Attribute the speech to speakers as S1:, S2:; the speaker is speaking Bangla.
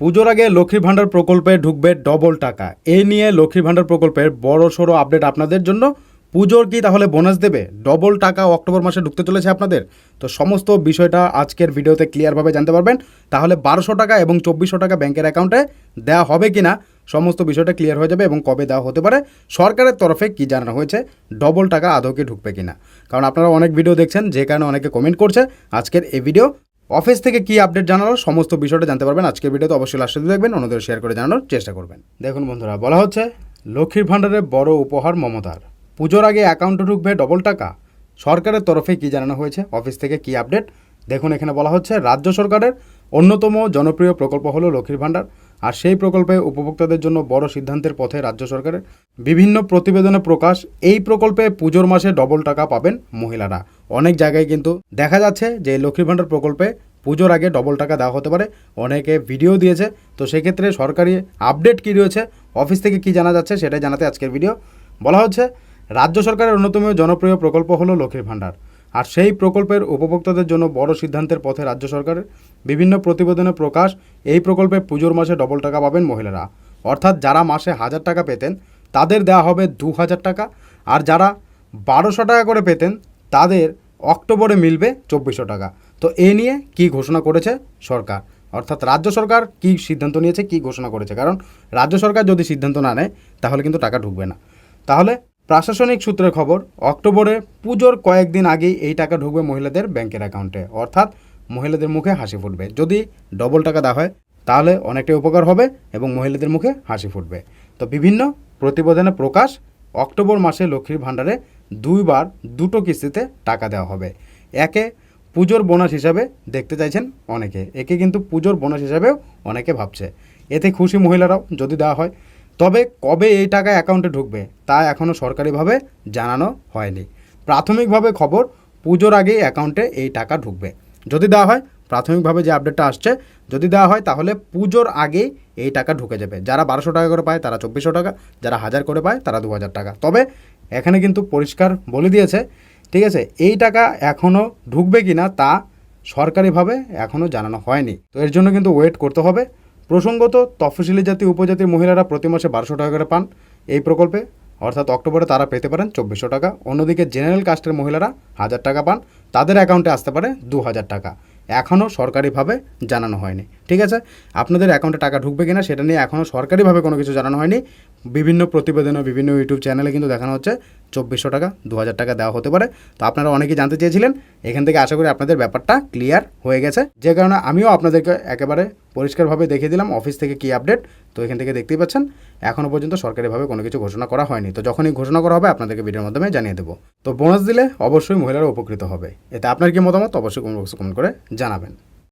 S1: পুজোর আগে লক্ষ্মী ভাণ্ডার প্রকল্পে ঢুকবে ডবল টাকা। এই নিয়ে লক্ষ্মী ভাণ্ডার প্রকল্পের বড় সড়ো আপডেট আপনাদের জন্য। পুজোর কি তাহলে বোনাস দেবে? ডবল টাকা অক্টোবর মাসে ঢুকতে চলেছে আপনাদের? তো সমস্ত বিষয়টা আজকের ভিডিওতে ক্লিয়ারভাবে জানতে পারবেন। তাহলে বারোশো টাকা এবং চব্বিশশো টাকা ব্যাংকের অ্যাকাউন্টে দেওয়া হবে কি না সমস্ত বিষয়টা ক্লিয়ার হয়ে যাবে এবং কবে দেওয়া হতে পারে, সরকারের তরফে কি জানানো হয়েছে ডবল টাকা আদৌ কি ঢুকবে কিনা। কারণ আপনারা অনেক ভিডিও দেখছেন, যে কারণে অনেকে কমেন্ট করছে। আজকের এই ভিডিও অফিস থেকে কি আপডেট জানালো সমস্ত বিষয়টা জানতে পারবেন। আজকের ভিডিওতে অবশ্যই লাস্টে দেখবেন, অন্যদের শেয়ার করে জানানোর চেষ্টা করবেন। দেখুন বন্ধুরা, বলা হচ্ছে, লক্ষ্মীর ভাণ্ডারে বড় উপহার মমতার। পুজোর আগে অ্যাকাউন্টে ঢুকবে ডবল টাকা। সরকারের তরফে কি জানানো হয়েছে? অফিস থেকে কি আপডেট দেখুন, এখানে বলা হচ্ছে, রাজ্য সরকারের অন্যতম জনপ্রিয় প্রকল্প হলো লক্ষ্মীর ভাণ্ডার। আর সেই প্রকল্পে উপভোক্তাদের জন্য বড় সিদ্ধান্তের পথে রাজ্য সরকারের বিভিন্ন প্রতিবেদনে প্রকাশ, এই প্রকল্পে পুজোর মাসে ডবল টাকা পাবেন মহিলারা। অনেক জায়গায় কিন্তু দেখা যাচ্ছে যে লক্ষ্মীর ভাণ্ডার প্রকল্পে পুজোর আগে ডবল টাকা দেওয়া হতে পারে। অনেকে ভিডিও দিয়েছে, তো সেক্ষেত্রে সরকারি আপডেট কী রয়েছে, অফিস থেকে কি জানা যাচ্ছে সেটাই জানাতে আজকের ভিডিও। বলা হচ্ছে, রাজ্য সরকারের অন্যতম জনপ্রিয় প্রকল্প হলো লক্ষ্মীর ভাণ্ডার। আর সেই প্রকল্পের উপভোক্তাদের জন্য বড় সিদ্ধান্তের পথে রাজ্য সরকারের বিভিন্ন প্রতিবেদনে প্রকাশ এই প্রকল্পে পুজোর মাসে ডবল টাকা পাবেন মহিলারা। অর্থাৎ যারা মাসে হাজার টাকা পেতেন, তাদের দেওয়া হবে দু হাজার টাকা। আর যারা বারোশো টাকা করে পেতেন, তাদের অক্টোবরে মিলবে চব্বিশশো টাকা। তো এ নিয়ে কি ঘোষণা করেছে সরকার? অর্থাৎ রাজ্য সরকার কি সিদ্ধান্ত নিয়েছে, কি ঘোষণা করেছে? কারণ রাজ্য সরকার যদি সিদ্ধান্ত না নেয়, তাহলে কিন্তু টাকা ঢুকবে না। তাহলে প্রশাসনিক সূত্রের খবর, অক্টোবরে পুজোর কয়েকদিন আগেই এই টাকা ঢুকবে মহিলাদের ব্যাংকের অ্যাকাউন্টে। অর্থাৎ মহিলাদের মুখে হাসি ফুটবে। যদি ডবল টাকা দেওয়া হয়, তাহলে অনেকটাই উপকার হবে এবং মহিলাদের মুখে হাসি ফুটবে। তো বিভিন্ন প্রতিবেদনে প্রকাশ, অক্টোবর মাসে লক্ষ্মীর ভাণ্ডারে দুইবার দুটো কিস্তিতে টাকা দেওয়া হবে। একে পুজোর বোনাস হিসাবে দেখতে চাইছেন অনেকে। একে কিন্তু পুজোর বোনাস হিসাবেও অনেকে ভাবছে। এতে খুশি মহিলারাও যদি দেওয়া হয় তবে কবে এই টাকা অ্যাকাউন্টে ঢুকবে তা এখনও সরকারিভাবে জানানো হয়নি। প্রাথমিকভাবে খবর, পুজোর আগেই অ্যাকাউন্টে এই টাকা ঢুকবে। যদি দেওয়া হয়, প্রাথমিকভাবে যে আপডেটটা আসছে, যদি দেওয়া হয় তাহলে পুজোর আগেই এই টাকা ঢুকে যাবে। যারা বারোশো টাকা করে পায় তারা চব্বিশশো টাকা, যারা হাজার করে পায় তারা দু হাজার টাকা। তবে এখানে কিন্তু পরিষ্কার বলে দিয়েছে, ঠিক আছে, এই টাকা এখনও ঢুকবে কি না তা সরকারিভাবে এখনও জানানো হয়নি। তো এর জন্য কিন্তু ওয়েট করতে হবে। প্রসঙ্গত, তফসিলি জাতি উপজাতির মহিলারা প্রতি মাসে বারোশো টাকা করে পান। এই প্রকল্পে, অর্থাৎ অক্টোবরে তারা পেতে পারেন চব্বিশশো টাকা। অন্যদিকে জেনারেল কাস্টের মহিলারা হাজার টাকা পান। তাদের অ্যাকাউন্টে আসতে পারে দু হাজার টাকা। এখনও সরকারিভাবে জানানো হয়নি। ঠিক আছে? আপনাদের অ্যাকাউন্টে টাকা ঢুকবে কিনা সেটা নিয়ে এখনও সরকারিভাবে কোনো কিছু জানানো হয়নি। বিভিন্ন প্রতিবেদনে বিভিন্ন ইউটিউব চ্যানেলে কিন্তু দেখানো হচ্ছে। চব্বিশশো টাকা দু হাজার টাকা দেওয়া হতে পারে। তো আপনারা অনেকেই জানতে চেয়েছিলেন। এখান থেকে আশা করি আপনাদের ব্যাপারটা ক্লিয়ার হয়ে গেছে। যে কারণে আমিও আপনাদেরকে একেবারে পরিষ্কারভাবে দেখিয়ে দিলাম, অফিস থেকে কী আপডেট তো এখান থেকে দেখতেই পাচ্ছেন এখনও পর্যন্ত সরকারিভাবে কোনো কিছু ঘোষণা করা হয়নি। তো যখনই ঘোষণা করা হবে, আপনাদেরকে ভিডিওর মাধ্যমে জানিয়ে দেবো। তো বোনাস দিলে অবশ্যই মহিলারা উপকৃত হবে। এতে আপনার কি মতামত? অবশ্যই কমেন্ট করে জানাবেন।